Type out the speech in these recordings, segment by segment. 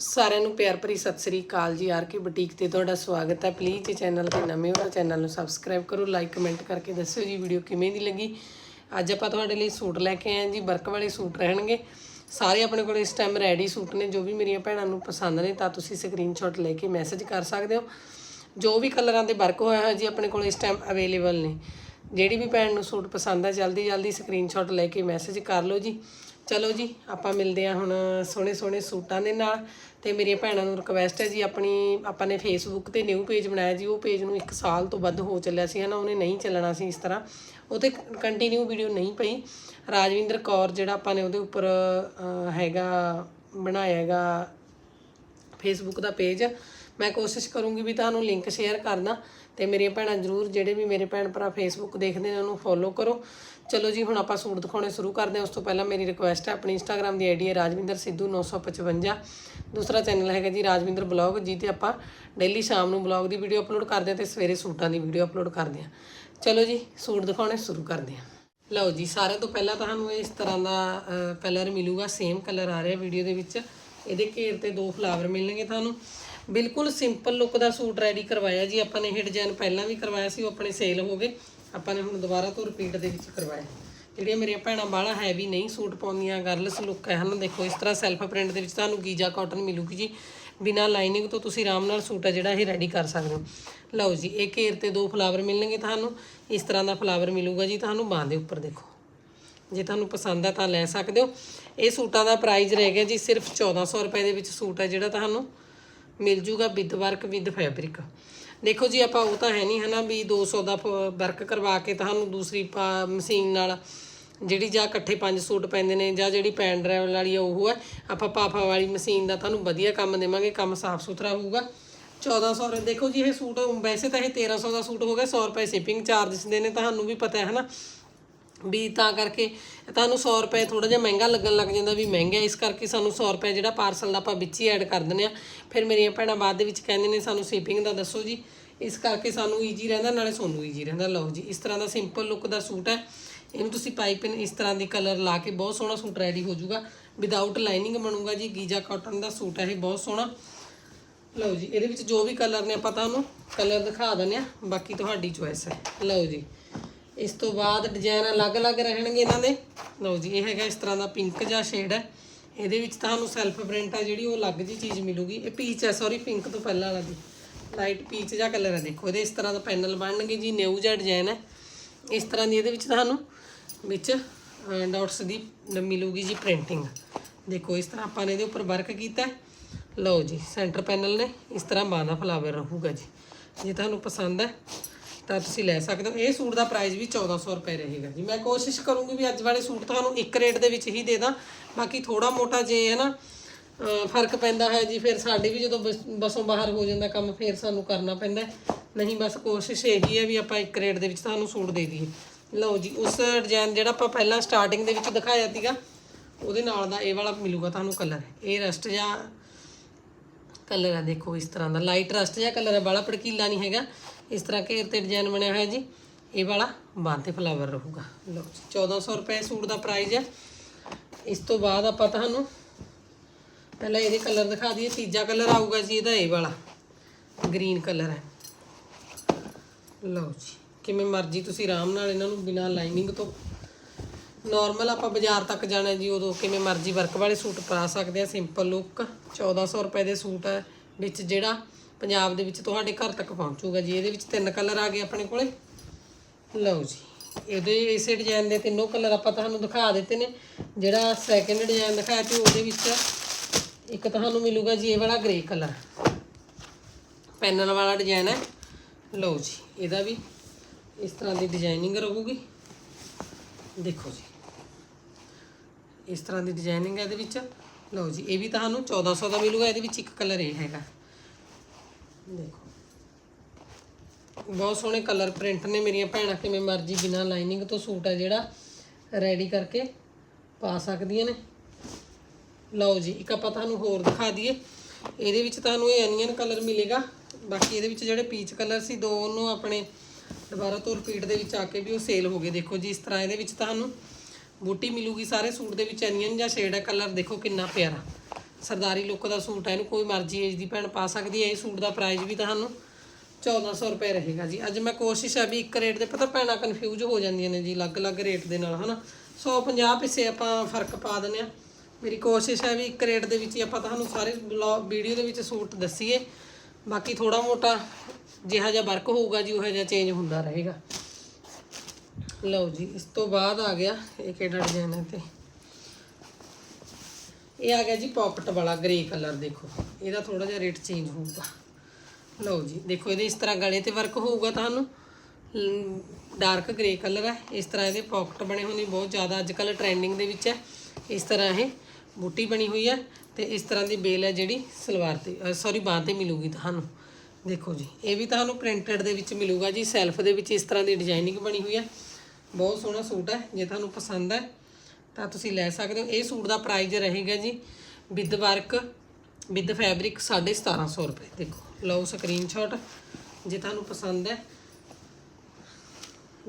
ਸਾਰਿਆਂ ਨੂੰ ਪਿਆਰ ਭਰੀ ਸਤਿ ਸ੍ਰੀ ਅਕਾਲ ਜੀ। ਆਰ ਕੇ ਬੁਟੀਕ ਤੇ ਤੁਹਾਡਾ ਸਵਾਗਤ ਹੈ। ਪਲੀਜ਼ ਚੈਨਲ ਤੇ ਨਵੇਂ ਹੋ ਚੈਨਲ ਨੂੰ ਸਬਸਕ੍ਰਾਈਬ ਕਰੋ ਲਾਈਕ ਕਮੈਂਟ ਕਰਕੇ ਦੱਸਿਓ ਜੀ ਵੀਡੀਓ ਕਿਵੇਂ ਦੀ ਲੱਗੀ। ਅੱਜ ਆਪਾਂ ਤੁਹਾਡੇ ਲਈ ਸੂਟ ਲੈ ਕੇ ਆਏ ਹਾਂ ਜੀ। ਵਰਕ ਵਾਲੇ ਸੂਟ ਰਹਿਣਗੇ। ਸਾਰੇ ਆਪਣੇ ਕੋਲ ਇਸ ਟਾਈਮ ਰੈਡੀ ਸੂਟ ਨੇ। ਜੋ ਵੀ ਮੇਰੀਆਂ ਭੈਣਾਂ ਨੂੰ ਪਸੰਦ ਨੇ ਤਾਂ ਤੁਸੀਂ ਸਕਰੀਨਸ਼ਾਟ ਲੈ ਕੇ ਮੈਸੇਜ ਕਰ ਸਕਦੇ ਹੋ। ਜੋ ਵੀ ਕਲਰਾਂ ਦੇ ਵਰਕ ਹੋਇਆ ਹੈ ਜੀ ਆਪਣੇ ਕੋਲ ਇਸ ਟਾਈਮ ਅਵੇਲੇਬਲ ਨੇ। ਜਿਹੜੀ ਵੀ ਭੈਣ ਨੂੰ ਸੂਟ ਪਸੰਦ ਹੈ ਜਲਦੀ ਜਲਦੀ ਸਕਰੀਨਸ਼ਾਟ ਲੈ ਕੇ ਮੈਸੇਜ ਕਰ ਲਓ ਜੀ। ਚਲੋ ਜੀ, ਆਪਾਂ ਮਿਲਦੇ ਹਾਂ ਹੁਣ ਸੋਹਣੇ ਸੋਹਣੇ ਸੂਟਾਂ ਦੇ ਨਾਲ। ਤੇ ਮੇਰੀਆਂ ਭੈਣਾਂ ਨੂੰ ਰਿਕਵੈਸਟ ਹੈ ਜੀ, ਆਪਣੀ, ਆਪਾਂ ਨੇ ਫੇਸਬੁੱਕ ਤੇ ਨਿਊ ਪੇਜ ਬਣਾਇਆ ਜੀ, ਉਹ ਪੇਜ ਨੂੰ 1 ਸਾਲ ਤੋਂ ਵੱਧ ਹੋ ਚੱਲਿਆ ਸੀ, ਹਨਾ, ਉਹਨੇ ਨਹੀਂ ਚੱਲਣਾ ਸੀ ਇਸ ਤਰ੍ਹਾਂ। ਉਹ ਤੇ ਕੰਟੀਨਿਊ ਵੀਡੀਓ ਨਹੀਂ ਪਈ। ਰਾਜਵਿੰਦਰ ਕੌਰ ਜਿਹੜਾ ਆਪਾਂ ਨੇ ਉਹਦੇ ਉੱਪਰ ਹੈਗਾ, ਬਣਾਇਆ ਹੈਗਾ ਫੇਸਬੁੱਕ ਦਾ ਪੇਜ ਮੈਂ ਕੋਸ਼ਿਸ਼ ਕਰੂੰਗੀ ਵੀ ਤੁਹਾਨੂੰ ਲਿੰਕ ਸ਼ੇਅਰ ਕਰਨਾ ਤੇ ਮੇਰੀਆਂ ਭੈਣਾਂ ਜਰੂਰ ਜਿਹੜੇ ਵੀ ਮੇਰੇ ਭੈਣ ਭਰਾ ਫੇਸਬੁੱਕ ਦੇਖਦੇ ਨੇ ਉਹਨੂੰ ਫੋਲੋ ਕਰੋ। ਚਲੋ ਜੀ, ਹੁਣ ਆਪਾਂ ਸੂਟ ਦਿਖਾਉਣੇ ਸ਼ੁਰੂ ਕਰਦੇ ਹਾਂ। ਉਸ ਤੋਂ ਪਹਿਲਾਂ ਮੇਰੀ ਰਿਕੁਐਸਟ ਹੈ, ਆਪਣੀ ਇੰਸਟਾਗ੍ਰam ਦੀ ਆਈਡੀ ਹੈ ਰਾਜਵਿੰਦਰ ਸਿੱਧੂ 955 ਦੂਸਰਾ ਚੈਨਲ ਹੈਗਾ ਜੀ ਰਾਜਵਿੰਦਰ ਬਲੌਗ ਜੀ ਆਪਾਂ ਡੇਲੀ ਸ਼ਾਮ ਨੂੰ ਬਲੌਗ ਦੀ ਵੀਡੀਓ ਅਪਲੋਡ ਕਰਦੇ ਹਾਂ ਤੇ ਸਵੇਰੇ ਸੂਟਾਂ ਦੀ ਵੀਡੀਓ ਅਪਲੋਡ ਕਰਦੇ ਹਾਂ। ਚਲੋ ਜੀ, ਸੂਟ ਦਿਖਾਉਣੇ ਸ਼ੁਰੂ ਕਰਦੇ ਹਾਂ। ਲਓ ਜੀ, ਸਾਰਿਆਂ ਤੋਂ ਪਹਿਲਾਂ ਤੁਹਾਨੂੰ ਇਸ ਤਰ੍ਹਾਂ ਦਾ ਕਲਰ ਮਿਲੂਗਾ ਸੇਮ ਕਲਰ ਆ ਰਿਹਾ ਵੀਡੀਓ ਦੇ ਵਿੱਚ। ਇਹਦੇ ਘੇਰ ਤੇ ਦੋ ਫਲਾਵਰ ਮਿਲਣਗੇ ਤੁਹਾਨੂੰ। ਬਿਲਕੁਲ ਸਿੰਪਲ ਲੁੱਕ ਦਾ ਸੂਟ ਰੈਡੀ ਕਰਵਾਇਆ ਜੀ। ਆਪਾਂ ਨੇ ਇਹ ਡਿਜ਼ਾਈਨ ਪਹਿਲਾਂ ਵੀ ਕਰਵਾਇਆ ਸੀ, ਉਹ ਆਪਣੇ ਸੇਲ ਹੋ ਗਏ। ਆਪਾਂ ਨੇ ਹੁਣ ਦੁਬਾਰਾ ਤੋਂ ਰਿਪੀਟ ਦੇ ਵਿੱਚ ਕਰਵਾਇਆ। ਜਿਹੜੀਆਂ ਮੇਰੀਆਂ ਭੈਣਾਂ ਬਾਹਲਾ ਹੈਵੀ ਨਹੀਂ ਸੂਟ ਪਾਉਂਦੀਆਂ ਗਰਲਸ ਲੁੱਕ ਹੈ। ਹਨ ਦੇਖੋ, ਇਸ ਤਰ੍ਹਾਂ ਸੈਲਫ ਪ੍ਰਿੰਟ ਦੇ ਵਿੱਚ ਤੁਹਾਨੂੰ ਗੀਜਾ ਕਾਟਨ ਮਿਲੂਗੀ ਜੀ। ਬਿਨਾ ਲਾਈਨਿੰਗ ਤੋਂ ਤੁਸੀਂ ਆਰਾਮ ਨਾਲ ਸੂਟ ਹੈ ਜਿਹੜਾ ਇਹ ਰੈਡੀ ਕਰ ਸਕਦੇ ਹੋ। ਲਓ ਜੀ, ਇਹ ਘੇਰ ਤੇ ਦੋ ਫਲਾਵਰ ਮਿਲਣਗੇ ਤੁਹਾਨੂੰ। ਇਸ ਤਰ੍ਹਾਂ ਦਾ ਫਲਾਵਰ ਮਿਲੂਗਾ ਜੀ ਤੁਹਾਨੂੰ ਬਾਂਹ ਦੇ ਉੱਪਰ, ਦੇਖੋ। ਜੇ ਤੁਹਾਨੂੰ ਪਸੰਦ ਆ ਤਾਂ ਲੈ ਸਕਦੇ ਹੋ। ਇਹ ਸੂਟਾਂ ਦਾ ਪ੍ਰਾਈਸ ਰਹਿ ਗਿਆ ਜੀ, ਸਿਰਫ 1400 ਰੁਪਏ ਦੇ ਵਿੱਚ ਸੂਟ ਹੈ ਜਿਹੜਾ ਤੁਹਾਨੂੰ ਮਿਲ ਜੂਗਾ ਵਿਦ ਵਰਕ ਵਿਦ ਫੈਬਰਿਕ ਦੇਖੋ ਜੀ, ਆਪਾਂ ਉਹ ਤਾਂ ਹੈ ਨਹੀਂ ਹਨਾ ਵੀ 200 ਦਾ ਵਰਕ ਕਰਵਾ ਕੇ ਤੁਹਾਨੂੰ ਦੂਸਰੀ ਪਾ- ਮਸ਼ੀਨ ਨਾਲ ਜਿਹੜੀ ਜਾਂ ਇਕੱਠੇ ਪੰਜ ਸੂਟ ਪੈਂਦੇ ਨੇ ਜਾਂ ਜਿਹੜੀ ਪੈਨ ਡਰਾਈਵਲ ਵਾਲੀ ਆ, ਉਹ ਹੈ। ਆਪਾਂ ਪਾਫਾ ਵਾਲੀ ਮਸ਼ੀਨ ਦਾ ਤੁਹਾਨੂੰ ਵਧੀਆ ਕੰਮ ਦੇਵਾਂਗੇ, ਕੰਮ ਸਾਫ਼ ਸੁਥਰਾ ਹੋਊਗਾ। 1400 ਰੁਪਏ, ਦੇਖੋ ਜੀ, ਇਹ ਸੂਟ ਵੈਸੇ ਤਾਂ ਇਹ 1300 ਦਾ ਸੂਟ ਹੋ ਗਿਆ 100 ਰੁਪਏ ਸ਼ਿਪਿੰਗ ਚਾਰजेस ਦੇ ਨੇ, ਤੁਹਾਨੂੰ ਵੀ ਪਤਾ ਹੈ ਹਨਾ। ਵੀ ਤਾਂ ਕਰਕੇ ਤੁਹਾਨੂੰ 100 ਰੁਪਏ ਥੋੜਾ ਜਿਹਾ ਮਹਿੰਗਾ ਲੱਗਣ ਲੱਗ ਜਾਂਦਾ ਵੀ ਮਹਿੰਗਾ ਇਸ ਕਰਕੇ ਸਾਨੂੰ 100 ਰੁਪਏ ਜਿਹੜਾ ਪਾਰਸਲ ਦਾ ਆਪਾਂ ਵਿੱਚ ਹੀ ਐਡ ਕਰ ਦਿੰਦੇ ਆ ਫਿਰ ਮੇਰੀਆਂ ਭੈਣਾਂ ਬਾਅਦ ਦੇ ਵਿੱਚ ਕਹਿੰਦੇ ਨੇ ਸਾਨੂੰ ਸ਼ਿਪਿੰਗ ਦਾ ਦੱਸੋ ਜੀ। ਇਸ ਕਰਕੇ ਸਾਨੂੰ ਈਜੀ ਰਹਿੰਦਾ, ਨਾਲੇ ਤੁਹਾਨੂੰ ਈਜੀ ਰਹਿੰਦਾ। ਲਓ ਜੀ, ਇਸ ਤਰ੍ਹਾਂ ਦਾ ਸਿੰਪਲ ਲੁੱਕ ਦਾ ਸੂਟ ਹੈ। ਇਹਨੂੰ ਤੁਸੀਂ ਪਾਈਪਿੰਗ ਇਸ ਤਰ੍ਹਾਂ ਦੀ ਕਲਰ ਲਾ ਕੇ ਬਹੁਤ ਸੋਹਣਾ ਸੂਟ ਰੈਡੀ ਹੋ ਜਾਊਗਾ। ਵਿਦਆਊਟ ਲਾਈਨਿੰਗ ਬਣੂਗਾ ਜੀ, ਗੀਜਾ ਕਾਟਨ ਦਾ ਸੂਟ ਹੈ ਇਹ, ਬਹੁਤ ਸੋਹਣਾ। ਲਓ ਜੀ, ਇਹਦੇ ਵਿੱਚ ਜੋ ਵੀ ਕਲਰ ਨੇ ਆਪਾਂ ਤੁਹਾਨੂੰ ਕਲਰ ਦਿਖਾ ਦਿੰਦੇ ਆ ਬਾਕੀ ਤੁਹਾਡੀ ਚੋਇਸ ਹੈ। ਲਓ ਜੀ ਇਸ ਤੋਂ ਬਾਅਦ ਡਿਜ਼ਾਈਨ ਅਲੱਗ-ਅਲੱਗ ਰਹਿਣਗੇ ਇਹਨਾਂ ਦੇ। ਲਓ ਜੀ, ਇਹ ਹੈਗਾ ਇਸ ਤਰ੍ਹਾਂ ਦਾ ਪਿੰਕ ਜਿਹਾ ਸ਼ੇਡ ਹੈ। ਇਹਦੇ ਵਿੱਚ ਤੁਹਾਨੂੰ ਸੈਲਫ ਪ੍ਰਿੰਟ ਆ ਜਿਹੜੀ, ਉਹ ਅਲੱਗ ਜੀ ਚੀਜ਼ ਮਿਲੂਗੀ। ਇਹ ਪੀਚ ਹੈ ਸੌਰੀ ਪਿੰਕ ਤੋਂ ਪਹਿਲਾਂ ਵਾਲਾ ਜੀ। ਲਾਈਟ ਪੀਚ ਜਿਹਾ ਕਲਰ ਹੈ, ਦੇਖੋ, ਇਹਦੇ ਇਸ ਤਰ੍ਹਾਂ ਦਾ ਪੈਨਲ ਬਣਨਗੇ ਜੀ ਨਿਊ ਜਿਹਾ ਡਿਜ਼ਾਈਨ ਹੈ। ਇਸ ਤਰ੍ਹਾਂ ਦੀ ਇਹਦੇ ਵਿੱਚ ਤੁਹਾਨੂੰ ਵਿੱਚ ਡਾਟਸ ਦੀ ਮਿਲੂਗੀ ਜੀ ਪ੍ਰਿੰਟਿੰਗ ਦੇਖੋ, ਇਸ ਤਰ੍ਹਾਂ ਆਪਾਂ ਨੇ ਇਹਦੇ ਉੱਪਰ ਵਰਕ ਕੀਤਾ ਲਓ ਜੀ ਸੈਂਟਰ ਪੈਨਲ ਨੇ ਇਸ ਤਰ੍ਹਾਂ ਬਾਂਦਾ ਫਲਾਵਰ ਰਹੂਗਾ ਜੀ। ਜੇ ਤੁਹਾਨੂੰ ਪਸੰਦ ਹੈ ਤਾਂ ਤੁਸੀਂ ਲੈ ਸਕਦੇ ਹੋ। ਇਹ ਸੂਟ ਦਾ ਪ੍ਰਾਈਸ ਵੀ 1400 ਰੁਪਏ ਰਹੇਗਾ ਜੀ। ਮੈਂ ਕੋਸ਼ਿਸ਼ ਕਰੂੰਗੀ ਵੀ ਅੱਜ ਵਾਲੇ ਸੂਟ ਤੁਹਾਨੂੰ ਇੱਕ ਰੇਟ ਦੇ ਵਿੱਚ ਹੀ ਦੇ ਦਾਂ। ਬਾਕੀ ਥੋੜਾ ਮੋਟਾ ਜੇ ਹੈ ਨਾ ਫ਼ਰਕ ਪੈਂਦਾ ਹੈ ਜੀ, ਫਿਰ ਸਾਡੇ ਵੀ ਜਦੋਂ ਬਸ- ਬਸੋਂ ਬਾਹਰ ਹੋ ਜਾਂਦਾ ਕੰਮ, ਫਿਰ ਸਾਨੂੰ ਕਰਨਾ ਪੈਂਦਾ ਨਹੀਂ, ਬਸ ਕੋਸ਼ਿਸ਼ ਇਹੀ ਹੈ ਵੀ ਆਪਾਂ ਇੱਕ ਰੇਟ ਦੇ ਵਿੱਚ ਤੁਹਾਨੂੰ ਸੂਟ ਦੇ ਦਈਏ। ਲਓ ਜੀ, ਉਸ ਡਿਜ਼ਾਈਨ ਜਿਹੜਾ ਆਪਾਂ ਪਹਿਲਾਂ ਸਟਾਰਟਿੰਗ ਦੇ ਵਿੱਚ ਦਿਖਾਇਆ ਸੀਗਾ, ਉਹਦੇ ਨਾਲ ਦਾ ਇਹ ਵਾਲਾ ਮਿਲੂਗਾ ਤੁਹਾਨੂੰ ਕਲਰ ਇਹ ਰਸਟ ਜਾਂ ਕਲਰ ਹੈ ਦੇਖੋ ਇਸ ਤਰ੍ਹਾਂ ਦਾ। ਲਾਈਟ ਰਸਟ ਜਿਹਾ ਕਲਰ ਹੈ ਬਾਲਾ ਭੜਕੀਲਾ ਨਹੀਂ ਹੈਗਾ। ਇਸ ਤਰ੍ਹਾਂ ਘੇਰ ਤੇ ਡਿਜ਼ਾਈਨ ਬਣਿਆ ਹੋਇਆ ਜੀ। ਇਹ ਵਾਲਾ ਬਾਂਹ ਤੇ ਫਲਾਵਰ ਰਹੂਗਾ। ਲਓ ਜੀ 1400 ਰੁਪਏ ਸੂਟ ਦਾ ਪ੍ਰਾਈਸ ਹੈ ਇਸ ਤੋਂ ਬਾਅਦ ਆਪਾਂ ਤੁਹਾਨੂੰ ਪਹਿਲਾਂ ਇਹਦੇ ਕਲਰ ਦਿਖਾ ਦਈਏ। ਤੀਜਾ ਕਲਰ ਆਊਗਾ ਜੀ ਇਹਦਾ, ਇਹ ਵਾਲਾ। ਗ੍ਰੀਨ ਕਲਰ ਹੈ ਲਓ ਜੀ, ਕਿਵੇਂ ਮਰਜ਼ੀ ਤੁਸੀਂ ਆਰਾਮ ਨਾਲ ਇਹਨਾਂ ਨੂੰ ਬਿਨਾਂ ਲਾਈਨਿੰਗ ਤੋਂ ਨਾਰਮਲ ਆਪਾਂ ਬਾਜ਼ਾਰ ਤੱਕ ਜਾਣਾ ਜੀ, ਉਦੋਂ ਕਿਵੇਂ ਮਰਜ਼ੀ ਵਰਕ ਵਾਲੇ ਸੂਟ ਪਾ ਸਕਦੇ ਆ ਸਿੰਪਲ ਲੁੱਕ 1400 ਰੁਪਏ ਦੇ ਸੂਟ ਹੈ ਵਿੱਚ ਜਿਹੜਾ ਪੰਜਾਬ ਦੇ ਵਿੱਚ ਤੁਹਾਡੇ ਘਰ ਤੱਕ ਪਹੁੰਚੂਗਾ ਜੀ। ਇਹਦੇ ਵਿੱਚ ਤਿੰਨ ਕਲਰ ਆ ਗਏ ਆਪਣੇ ਕੋਲੇ। ਲਓ ਜੀ, ਇਹਦੇ ਇਸੇ ਡਿਜ਼ਾਈਨ ਦੇ ਤਿੰਨੋਂ ਕਲਰ ਆਪਾਂ ਤੁਹਾਨੂੰ ਦਿਖਾ ਦਿੱਤੇ ਨੇ। ਜਿਹੜਾ ਸੈਕੰਡ ਡਿਜ਼ਾਈਨ ਦਿਖਾਇਆ ਤੇ ਉਹਦੇ ਵਿੱਚ ਇੱਕ ਤੁਹਾਨੂੰ ਮਿਲੂਗਾ ਜੀ, ਇਹ ਵਾਲਾ ਗ੍ਰੇ ਕਲਰ ਪੈਨਲ ਵਾਲਾ ਡਿਜ਼ਾਈਨ ਹੈ। ਲਓ ਜੀ, ਇਹਦਾ ਵੀ ਇਸ ਤਰ੍ਹਾਂ ਦੀ ਡਿਜ਼ਾਈਨਿੰਗ ਰਹੂਗੀ। ਦੇਖੋ ਜੀ। ਇਸ ਤਰ੍ਹਾਂ ਦੀ ਡਿਜ਼ਾਈਨਿੰਗ ਹੈ ਇਹਦੇ ਵਿੱਚ। ਲਓ ਜੀ, ਇਹ ਵੀ ਤੁਹਾਨੂੰ 1400 ਦਾ ਮਿਲੂਗਾ, ਇਹਦੇ ਵਿੱਚ ਇੱਕ ਕਲਰ ਇਹ ਹੈਗਾ। ਦੇਖੋ। ਬਹੁਤ ਸੋਹਣੇ ਕਲਰ ਪ੍ਰਿੰਟ ਨੇ ਮੇਰੀਆਂ ਭੈਣਾਂ, ਕਿਵੇਂ ਮਰਜ਼ੀ ਬਿਨਾਂ ਲਾਈਨਿੰਗ ਤੋਂ ਸੂਟ ਹੈ ਜਿਹੜਾ ਰੈਡੀ ਕਰਕੇ ਪਾ ਸਕਦੀਆਂ ਨੇ। ਲਓ ਜੀ, ਇੱਕ ਆਪਾਂ ਤੁਹਾਨੂੰ ਹੋਰ ਦਿਖਾ ਦਈਏ। ਇਹਦੇ ਵਿੱਚ ਤੁਹਾਨੂੰ ਇਹ ਅਨੀਅਨ ਕਲਰ ਮਿਲੇਗਾ। ਬਾਕੀ ਇਹਦੇ ਵਿੱਚ ਜਿਹੜੇ ਪੀਚ ਕਲਰ ਸੀ, ਦੋ ਉਹਨੂੰ ਆਪਣੇ ਦੁਬਾਰਾ ਤੋਂ ਰਿਪੀਟ ਦੇ ਵਿੱਚ ਆ ਕੇ ਵੀ ਉਹ ਸੇਲ ਹੋ ਗਏ। ਦੇਖੋ ਜੀ, ਇਸ ਤਰ੍ਹਾਂ ਇਹਦੇ ਵਿੱਚ ਤੁਹਾਨੂੰ ਬੂਟੀ ਮਿਲੂਗੀ ਸਾਰੇ ਸੂਟ ਦੇ ਵਿੱਚ ਐਨੀਅਨ ਜਾਂ ਸ਼ੇਡ ਹੈ ਕਲਰ ਦੇਖੋ ਕਿੰਨਾ ਪਿਆਰਾ। ਸਰਦਾਰੀ ਲੁੱਕ ਦਾ ਸੂਟ ਹੈ ਇਹਨੂੰ ਕੋਈ ਮਰਜ਼ੀ ਏਜ ਦੀ ਭੈਣ ਪਾ ਸਕਦੀ ਹੈ ਇਹ ਸੂਟ ਦਾ ਪ੍ਰਾਈਸ ਵੀ ਤੁਹਾਨੂੰ 1400 ਰੁਪਏ ਰਹੇਗਾ ਜੀ। ਅੱਜ ਮੈਂ ਕੋਸ਼ਿਸ਼ ਆ ਵੀ ਇੱਕ ਰੇਟ ਦੇ, ਪਤਾ ਭੈਣਾਂ ਕਨਫਿਊਜ਼ ਹੋ ਜਾਂਦੀਆਂ ਨੇ ਜੀ, ਅਲੱਗ-ਅਲੱਗ ਰੇਟ ਦੇ ਨਾਲ, ਹਨਾ? 150 ਪਿੱਛੇ ਆਪਾਂ ਫ਼ਰਕ ਪਾ ਦਿੰਦੇ ਆ। ਮੇਰੀ ਕੋਸ਼ਿਸ਼ ਹੈ ਵੀ ਇੱਕ ਰੇਟ ਦੇ ਵਿੱਚ ਹੀ ਆਪਾਂ ਤੁਹਾਨੂੰ ਸਾਰੇ ਵੀਡੀਓ ਦੇ ਵਿੱਚ ਸੂਟ ਦੱਸੀਏ। ਬਾਕੀ ਥੋੜਾ ਮੋਟਾ ਜਿਹਾ ਜਿਹਾ ਵਰਕ ਹੋਊਗਾ ਜੀ, ਉਹ ਜਿਹਾ ਚੇਂਜ ਹੁੰਦਾ ਰਹੇਗਾ। ਲਓ ਜੀ, ਇਸ ਤੋਂ ਬਾਅਦ ਆ ਗਿਆ ਇਹ ਕਿਹੜਾ ਡਿਜ਼ਾਈਨ ਹੈ ਤੇ? ਇਹ ਆ ਗਿਆ ਜੀ ਪਾਕਟ ਵਾਲਾ ਗ੍ਰੇ ਕਲਰ ਦੇਖੋ। ਇਹਦਾ ਥੋੜਾ ਜਿਹਾ ਰੇਟ ਚੇਂਜ ਹੋਊਗਾ। ਲਓ ਜੀ, ਦੇਖੋ ਇਹਦੇ ਇਸ ਤਰ੍ਹਾਂ ਗਲੇ ਤੇ ਵਰਕ ਹੋਊਗਾ ਤੁਹਾਨੂੰ। ਡਾਰਕ ਗ੍ਰੇ ਕਲਰ ਹੈ। ਇਸ ਤਰ੍ਹਾਂ ਇਹਦੇ ਪਾਕਟ ਬਣੇ ਹੋਏ ਨੇ ਬਹੁਤ ਜ਼ਿਆਦਾ। ਅੱਜ ਕੱਲ ਟ੍ਰੈਂਡਿੰਗ ਦੇ ਵਿੱਚ ਹੈ। ਇਸ ਤਰ੍ਹਾਂ ਇਹ ਬੂਟੀ ਬਣੀ ਹੋਈ ਹੈ ਤੇ ਇਸ ਤਰ੍ਹਾਂ ਦੀ ਬੇਲ ਹੈ ਜਿਹੜੀ ਸਲਵਾਰ ਤੇ ਸੌਰੀ ਬਾਂਹ ਤੇ ਮਿਲੂਗੀ ਤੁਹਾਨੂੰ। ਦੇਖੋ ਜੀ, ਇਹ ਵੀ ਤੁਹਾਨੂੰ ਪ੍ਰਿੰਟਡ ਦੇ ਵਿੱਚ ਮਿਲੂਗਾ ਜੀ। ਸੈਲਫ ਦੇ ਵਿੱਚ ਇਸ ਤਰ੍ਹਾਂ ਦੀ ਡਿਜ਼ਾਈਨਿੰਗ ਬਣੀ ਹੋਈ ਹੈ। ਬਹੁਤ ਸੋਹਣਾ ਸੂਟ ਹੈ, ਜੇ ਤੁਹਾਨੂੰ ਪਸੰਦ ਹੈ, ਤਾਂ ਤੁਸੀਂ ਲੈ ਸਕਦੇ ਹੋ। ਇਹ ਸੂਟ ਦਾ ਪ੍ਰਾਈਸ ਰਹੇਗਾ ਜੀ ਵਿਦ ਵਰਕ, ਵਿਦ ਫੈਬਰਿਕ 1750 ਰੁਪਏ। ਦੇਖੋ, ਲਓ ਸਕਰੀਨਸ਼ਾਟ ਜੇ ਤੁਹਾਨੂੰ ਪਸੰਦ ਹੈ,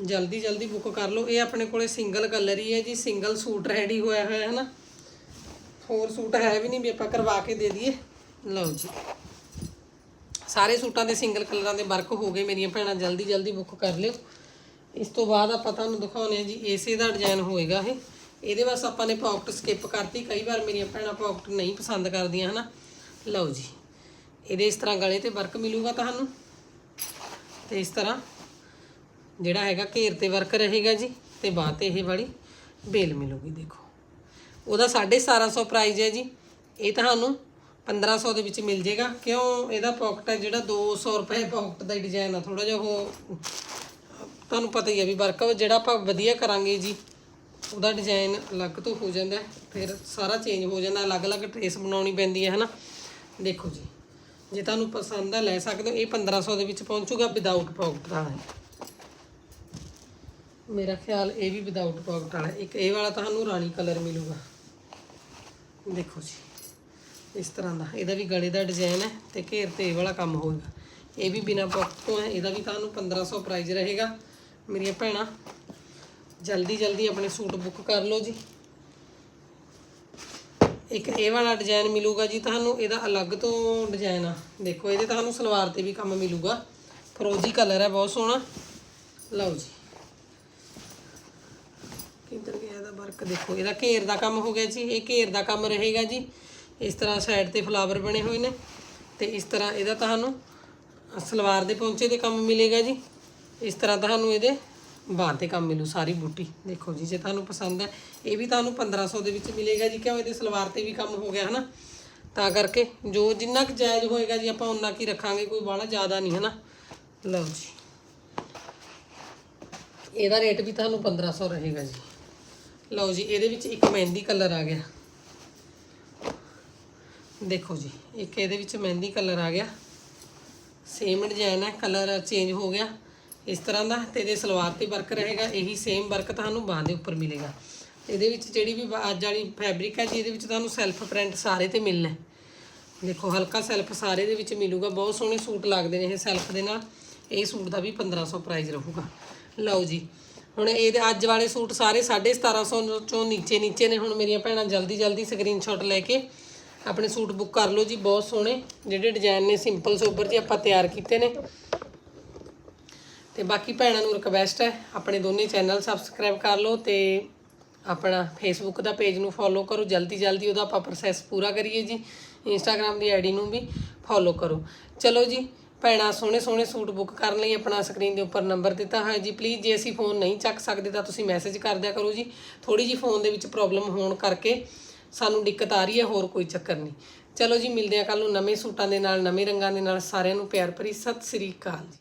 ਜਲਦੀ ਜਲਦੀ ਬੁੱਕ ਕਰ ਲਓ। ਇਹ ਆਪਣੇ ਕੋਲੇ ਸਿੰਗਲ ਕਲਰ ਹੀ ਹੈ ਜੀ ਸਿੰਗਲ ਸੂਟ ਰੈਡੀ ਹੋਇਆ ਹੋਇਆ ਹੈ ਨਾ ਹੋਰ ਸੂਟ ਹੈ ਵੀ ਨਹੀਂ ਵੀ ਆਪਾਂ ਕਰਵਾ ਕੇ ਦੇ ਦਈਏ। ਲਓ ਜੀ। ਸਾਰੇ ਸੂਟਾਂ ਦੇ ਸਿੰਗਲ ਕਲਰਾਂ ਦੇ ਵਰਕ ਹੋ ਗਏ ਮੇਰੀਆਂ ਭੈਣਾਂ, ਜਲਦੀ ਜਲਦੀ ਬੁੱਕ ਕਰ ਲਿਓ। ਇਸ ਤੋਂ ਬਾਅਦ ਆਪਾਂ ਤੁਹਾਨੂੰ ਦਿਖਾਉਨੇ ਆ ਜੀ, ਏਸੇ ਦਾ ਡਿਜ਼ਾਈਨ ਹੋਏਗਾ ਇਹ। ਇਹਦੇ ਵਾਸਤੇ ਆਪਾਂ ਨੇ ਪਾਕਟ ਸਕਿਪ ਕਰਤੀ। ਕਈ ਵਾਰ ਮੇਰੀਆਂ ਭੈਣਾਂ ਪਾਕਟ ਨਹੀਂ ਪਸੰਦ ਕਰਦੀਆਂ, ਹਨਾ? ਲਓ ਜੀ, ਇਹਦੇ ਇਸ ਤਰ੍ਹਾਂ ਗਲੇ ਤੇ ਵਰਕ ਮਿਲੂਗਾ ਤੁਹਾਨੂੰ। ਤੇ ਇਸ ਤਰ੍ਹਾਂ ਜਿਹੜਾ ਹੈਗਾ ਘੇਰ ਤੇ ਵਰਕ ਰਹੇਗਾ ਜੀ, ਤੇ ਬਾਹ ਤੇ ਇਹ ਵਾਲੀ ਬੇਲ ਮਿਲੂਗੀ, ਦੇਖੋ। ਉਹਦਾ 1750 ਪ੍ਰਾਈਸ ਹੈ ਜੀ। ਇਹ ਤੁਹਾਨੂੰ 1500 ਦੇ ਵਿੱਚ ਮਿਲ ਜਾਏਗਾ ਕਿਉਂ? ਇਹਦਾ ਪਾਕਟ ਹੈ ਜਿਹੜਾ 200 ਰੁਪਏ ਪਾਕਟ ਦਾ ਡਿਜ਼ਾਈਨ ਆ। ਥੋੜਾ ਜਿਹਾ ਉਹ ਤੁਹਾਨੂੰ ਪਤਾ ਹੀ ਹੈ ਵੀ ਵਰਕ ਜਿਹੜਾ ਆਪਾਂ ਵਧੀਆ ਕਰਾਂਗੇ ਜੀ, ਉਹਦਾ ਡਿਜ਼ਾਈਨ ਅਲੱਗ ਤੋਂ ਹੋ ਜਾਂਦਾ ਫਿਰ ਸਾਰਾ ਚੇਂਜ ਹੋ ਜਾਂਦਾ, ਅਲੱਗ-ਅਲੱਗ ਟ੍ਰੇਸ ਬਣਾਉਣੀ ਪੈਂਦੀ ਹੈ, ਹਨਾ? ਦੇਖੋ ਜੀ, ਜੇ ਤੁਹਾਨੂੰ ਪਸੰਦ ਆ, ਲੈ ਸਕਦੇ ਹੋ, ਇਹ 1500 ਦੇ ਵਿੱਚ ਪਹੁੰਚੂਗਾ ਵਿਦਆਊਟ ਪਾਕਟ ਵਾਲਾ ਮੇਰਾ ਖਿਆਲ ਇਹ ਵੀ ਵਿਦਆਊਟ ਪਾਕਟ ਵਾਲਾ ਇੱਕ ਇਹ ਵਾਲਾ ਤੁਹਾਨੂੰ ਰਾਣੀ ਕਲਰ ਮਿਲੂਗਾ। ਦੇਖੋ ਜੀ, ਇਸ ਤਰ੍ਹਾਂ ਦਾ, ਇਹਦਾ ਵੀ ਗਲੇ ਦਾ ਡਿਜ਼ਾਈਨ ਹੈ ਤੇ ਘੇਰ ਤੇ ਇਹ ਵਾਲਾ ਕੰਮ ਹੋਏਗਾ ਇਹ ਵੀ ਬਿਨਾ ਪਾਕਟ ਤੋਂ ਹੈ, ਇਹਦਾ ਵੀ ਤੁਹਾਨੂੰ 1500 ਪ੍ਰਾਈਸ ਰਹੇਗਾ। ਮੇਰੀਆਂ ਭੈਣਾਂ, ਜਲਦੀ ਜਲਦੀ ਆਪਣੇ ਸੂਟ ਬੁੱਕ ਕਰ ਲਓ ਜੀ। ਇੱਕ ਇਹ ਵਾਲਾ ਡਿਜ਼ਾਈਨ ਮਿਲੂਗਾ ਜੀ ਤੁਹਾਨੂੰ, ਇਹਦਾ ਅਲੱਗ ਤੋਂ ਡਿਜ਼ਾਈਨ ਆ। ਦੇਖੋ, ਇਹਦੇ ਤੁਹਾਨੂੰ ਸਲਵਾਰ ਤੇ ਵੀ ਕੰਮ ਮਿਲੂਗਾ। ਫਰੋਜ਼ੀ ਕਲਰ ਹੈ ਬਹੁਤ ਸੋਹਣਾ। ਲਓ ਜੀ। ਕਿੱਧਰ ਗਿਆ ਇਹਦਾ ਵਰਕ ਦੇਖੋ, ਇਹਦਾ ਘੇਰ ਦਾ ਕੰਮ ਹੋ ਗਿਆ ਜੀ। ਇਹ ਘੇਰ ਦਾ ਕੰਮ ਰਹੇਗਾ ਜੀ। ਇਸ ਤਰ੍ਹਾਂ ਸਾਈਡ ਤੇ ਫਲਾਵਰ ਬਣੇ ਹੋਏ ਨੇ। ਤੇ ਇਸ ਤਰ੍ਹਾਂ ਇਹਦਾ ਤੁਹਾਨੂੰ ਸਲਵਾਰ ਦੇ ਪੌਂਚੇ ਤੇ ਕੰਮ ਮਿਲੇਗਾ ਜੀ। ਇਸ ਤਰ੍ਹਾਂ ਤੁਹਾਨੂੰ ਇਹਦੇ ਬਾਹਰ ਤੇ ਕੰਮ ਮਿਲੂ, ਸਾਰੀ ਬੂਟੀ। ਦੇਖੋ ਜੀ, ਜੇ ਤੁਹਾਨੂੰ ਪਸੰਦ ਹੈ, ਇਹ ਵੀ ਤੁਹਾਨੂੰ 1500 ਦੇ ਵਿੱਚ ਮਿਲੇਗਾ ਜੀ। ਕਿਉਂ? ਇਹਦੇ ਸਲਵਾਰ ਤੇ ਵੀ ਕੰਮ ਹੋ ਗਿਆ, ਹਨਾ? ਤਾਂ ਕਰਕੇ ਜੋ ਜਿੰਨਾ ਕੁ ਜਾਇਜ਼ ਹੋਏਗਾ ਜੀ, ਆਪਾਂ ਉਨਾ ਕੀ ਰੱਖਾਂਗੇ, ਕੋਈ ਬਾਹਲਾ ਜ਼ਿਆਦਾ ਨਹੀਂ, ਹਨਾ? ਲਓ ਜੀ। ਇਹਦਾ ਰੇਟ ਵੀ ਤੁਹਾਨੂੰ 1500 ਰਹੇਗਾ ਜੀ। ਲਓ ਜੀ, ਇਹਦੇ ਵਿੱਚ ਇੱਕ ਮਹਿੰਦੀ ਕਲਰ ਆ ਗਿਆ। ਦੇਖੋ ਜੀ, ਇੱਕ ਇਹਦੇ ਵਿੱਚ ਮਹਿੰਦੀ ਕਲਰ ਆ ਗਿਆ। ਸੇਮ ਡਿਜ਼ਾਈਨ ਹੈ, ਕਲਰ ਚੇਂਜ ਹੋ ਗਿਆ। ਇਸ ਤਰ੍ਹਾਂ ਦਾ ਤੇ ਇਹਦੇ ਸਲਵਾਰ ਤੇ ਵਰਕ ਰਹੇਗਾ, ਇਹੀ ਸੇਮ ਵਰਕ ਤੁਹਾਨੂੰ ਬਾਂਹ ਦੇ ਉੱਪਰ ਮਿਲੇਗਾ। ਇਹਦੇ ਵਿੱਚ ਜਿਹੜੀ ਵੀ ਅੱਜ ਵਾਲੀ ਫੈਬਰਿਕ ਹੈ ਜੀ, ਇਹਦੇ ਵਿੱਚ ਤੁਹਾਨੂੰ ਸੈਲਫ ਪ੍ਰਿੰਟ ਸਾਰੇ ਤੇ ਮਿਲਣਾ ਦੇਖੋ, ਹਲਕਾ ਸੈਲਫ ਸਾਰੇ ਦੇ ਵਿੱਚ ਮਿਲੂਗਾ, ਬਹੁਤ ਸੋਹਣੇ ਸੂਟ ਲੱਗਦੇ ਨੇ ਇਹ ਸੈਲਫ ਦੇ ਨਾਲ। ਇਹ ਸੂਟ ਦਾ ਵੀ 1500 ਪ੍ਰਾਈਸ ਰਹੂਗਾ। ਲਓ ਜੀ, ਹੁਣ ਇਹਦੇ ਅੱਜ ਵਾਲੇ ਸੂਟ ਸਾਰੇ 1750 ਚੋਂ ਨੀਚੇ ਨੀਚੇ ਨੇ। ਹੁਣ ਮੇਰੀਆਂ ਭੈਣਾਂ ਜਲਦੀ ਜਲਦੀ ਸਕਰੀਨਸ਼ਾਟ ਲੈ ਕੇ ਆਪਣੇ ਸੂਟ ਬੁੱਕ ਕਰ ਲਓ ਜੀ, ਬਹੁਤ ਸੋਹਣੇ। ਜਿਹੜੇ ਡਿਜ਼ਾਈਨ ਨੇ ਸਿੰਪਲ ਸੋਬਰ ਜੀ ਆਪਾਂ ਤਿਆਰ ਕੀਤੇ ਨੇ। ਤੇ ਬਾਕੀ ਭੈਣਾਂ ਨੂੰ ਰਿਕਵੈਸਟ ਹੈ, ਆਪਣੇ ਦੋਨੇ ਚੈਨਲ ਸਬਸਕ੍ਰਾਈਬ ਕਰ ਲਓ ਤੇ ਆਪਣਾ ਫੇਸਬੁੱਕ ਦਾ ਪੇਜ ਨੂੰ ਫੋਲੋ ਕਰੋ, ਜਲਦੀ ਜਲਦੀ ਉਹਦਾ ਆਪਾਂ ਪ੍ਰੋਸੈਸ ਪੂਰਾ ਕਰੀਏ ਜੀ ਇੰਸਟਾਗ੍ਰam ਦੀ ਆਈਡੀ ਨੂੰ ਵੀ ਫੋਲੋ ਕਰੋ। ਚਲੋ ਜੀ, ਭੈਣਾਂ ਸੋਹਣੇ ਸੋਹਣੇ ਸੂਟ ਬੁੱਕ ਕਰਨ ਲਈ ਆਪਣਾ ਸਕਰੀਨ ਦੇ ਉੱਪਰ ਨੰਬਰ ਦਿੱਤਾ ਹੋਇਆ ਜੀ ਪਲੀਜ਼ ਜੇ ਅਸੀਂ ਫੋਨ ਨਹੀਂ ਚੱਕ ਸਕਦੇ ਤਾਂ ਤੁਸੀਂ ਮੈਸੇਜ ਕਰ ਦਿਆ ਕਰੋ ਜੀ ਥੋੜੀ ਜੀ ਫੋਨ ਦੇ ਵਿੱਚ ਪ੍ਰੋਬਲਮ ਹੋਣ ਕਰਕੇ ਸਾਨੂੰ ਦਿੱਕਤ ਆ ਰਹੀ ਹੈ, ਹੋਰ ਕੋਈ ਚੱਕਰ ਨਹੀਂ। ਚਲੋ ਜੀ, ਮਿਲਦੇ ਆ ਕੱਲ ਨੂੰ ਨਵੇਂ ਸੂਟਾਂ ਦੇ ਨਾਲ, ਨਵੇਂ ਰੰਗਾਂ ਦੇ ਨਾਲ, ਸਾਰਿਆਂ ਨੂੰ ਪਿਆਰ ਭਰੀ ਸਤਿ ਸ੍ਰੀ ਅਕਾਲ